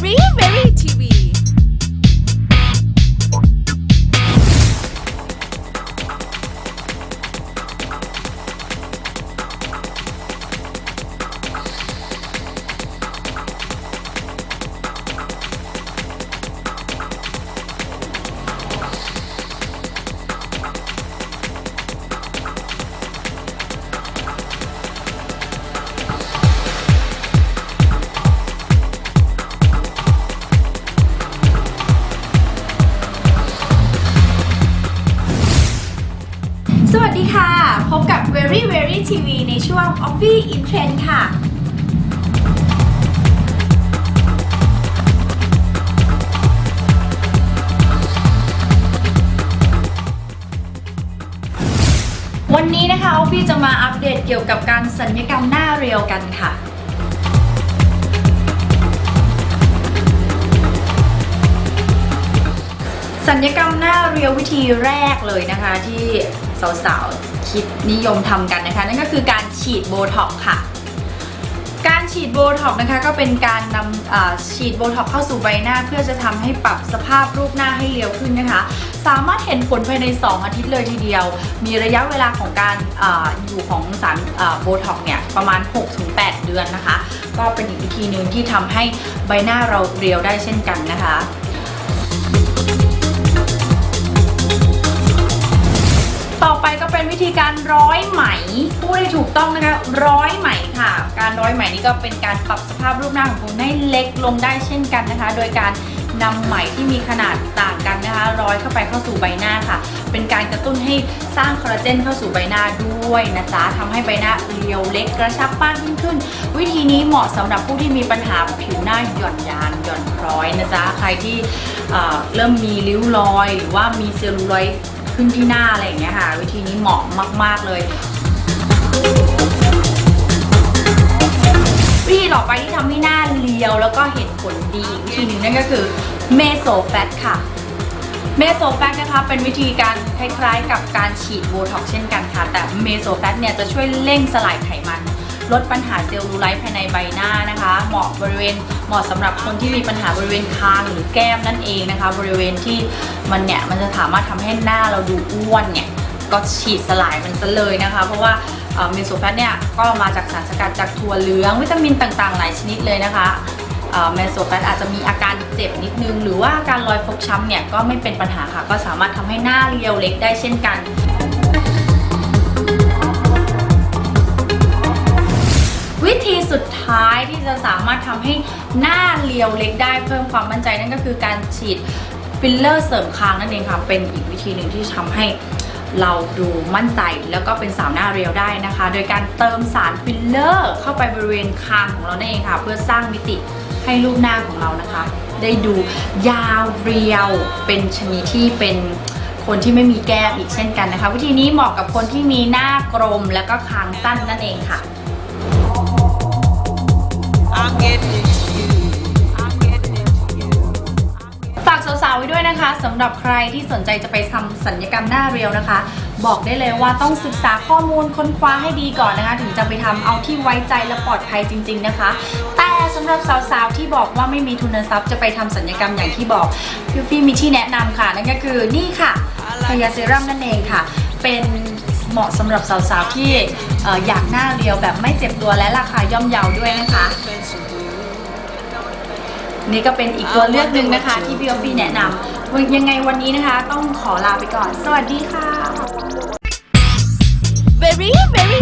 Very Very Very Very TV ในช่วง o f f i e in Trend ค่ะวันนี้นะคะออฟฟี่จะมาอัปเดตเกี่ยวกับการสัญญกรรมหน้าเรียวกันค่ะ สัญญกรรมหน้าเรียววิธีแรกเลยนะคะที่สาวๆ คิดนิยมทำกันนะคะ นั่นก็คือการฉีดโบท็อกค่ะ การฉีดโบท็อกนะคะก็เป็นการนำฉีดโบท็อกเข้าสู่ใบหน้า เพื่อจะทำให้ปรับสภาพรูปหน้าให้เรียวขึ้นนะคะ สามารถเห็นผลภายใน 2 อาทิตย์เลยทีเดียว มีระยะเวลาของการออยู่ของสารโบท็อกเนี่ยประมาณ 6-8 เดือนนะคะ ก็เป็นอีกวิธีหนึ่งที่ทำให้ใบหน้าเราเรียวได้เช่นกันนะคะ ธีการร้อยไหมพูดให้ถูกต้องนะคะร้อยไหมค่ะ การร้อยไหมนี่ก็เป็นการปรับสภาพรูปหน้าของคุณให้เล็กลงได้เช่นกันนะคะ โดยการนำไหมที่มีขนาดต่างกันนะคะ ร้อยเข้าไปเข้าสู่ใบหน้าค่ะ เป็นการกระตุ้นให้สร้างคอลลาเจนเข้าสู่ใบหน้าด้วยนะจ๊ะทำให้ใบหน้าเรียวเล็กกระชับมากยิ่งขึ้น วิธีนี้เหมาะสำหรับผู้ที่มีปัญหาผิวหน้าหย่อนยานหย่อนคล้อยนะจ๊ะใครที่เอ่อเริ่มมีริ้วรอย หรือว่ามีเซลลูไลท์ ขึ้นที่หน้าอะไรอย่างเงี้ยค่ะ วิธีนี้เหมาะมาก ๆ เลย วิธีต่อไปที่ทำให้หน้าเรียวแล้วก็เห็นผลดีอีกวิธีหนึ่งนั่นก็คือเมโซแฟตค่ะเมโซแฟตนะคะเป็นวิธีการคล้ายๆ กับการฉีดโบท็อกเช่นกันค่ะ แต่เมโซแฟตเนี่ยจะช่วยเร่งสลายไขมัน ลดปัญหาเซลลูไลท์ภายในใบหน้านะคะ เหมาะบริเวณเหมาะสำหรับคนที่มีปัญหาบริเวณคางหรือแก้มนั่นเองนะคะ บริเวณที่มันเนี่ยมันจะสามารถทำให้หน้าเราดูอ้วนเนี่ยก็ฉีดสลายมันซะเลยนะคะ เพราะว่าเมโซแฟตเนี่ยก็มาจากสารสกัดจากถั่วเหลืองวิตามินต่างๆ หลายชนิดเลยนะคะเมโซแฟตอาจจะมีอาการเจ็บนิดนึง หรือว่าอาการรอยฟกช้ำเนี่ยก็ไม่เป็นปัญหาค่ะ ก็สามารถทำให้หน้าเรียวเล็กได้เช่นกัน ที่จะสามารถทำให้หน้าเรียวเล็กได้เพิ่มความมั่นใจนั่นก็คือการฉีดฟิลเลอร์เสริมคางนั่นเองค่ะเป็นอีกวิธีหนึ่งที่ทำให้เราดูมั่นใจแล้วก็เป็นสาวหน้าเรียวได้นะคะ โดยการเติมสารฟิลเลอร์เข้าไปบริเวณคางของเรานั่นเองค่ะ เพื่อสร้างมิติให้รูปหน้าของเรานะคะ ได้ดูยาวเรียวเป็นชนิดที่เป็นคนที่ไม่มีแก้มอีกเช่นกันนะคะ วิธีนี้เหมาะกับคนที่มีหน้ากลมแล้วก็คางสั้นนั่นเองค่ะ นะคะสำหรับใครที่สนใจจะไปทำสัญญกรรมหน้าเรียวนะคะ บอกได้เลยว่าต้องศึกษาข้อมูลค้นคว้าให้ดีก่อนนะคะ ถึงจะไปทำเอาที่ไว้ใจและปลอดภัยจริง ๆนะคะ แต่สำหรับสาวๆที่บอกว่าไม่มีทุนทรัพย์จะไปทำสัญญกรรมอย่างที่บอกพี่ฟี่มีที่แนะนำค่ะนั่นก็คือนี่ค่ะพยาเซรั่มนั่นเองค่ะ เป็นเหมาะสำหรับสาวๆที่ออยากหน้าเรียวแบบไม่เจ็บตัวและราคาย่อมเยาด้วยนะคะนี่ก็เป็นอีกตัวเลือกหนึ่งนะคะ ที่พี่ออฟฟี่แนะนำ ยังไงวันนี้นะคะ ต้องขอลาไปก่อน สวัสดีค่ะ Very Very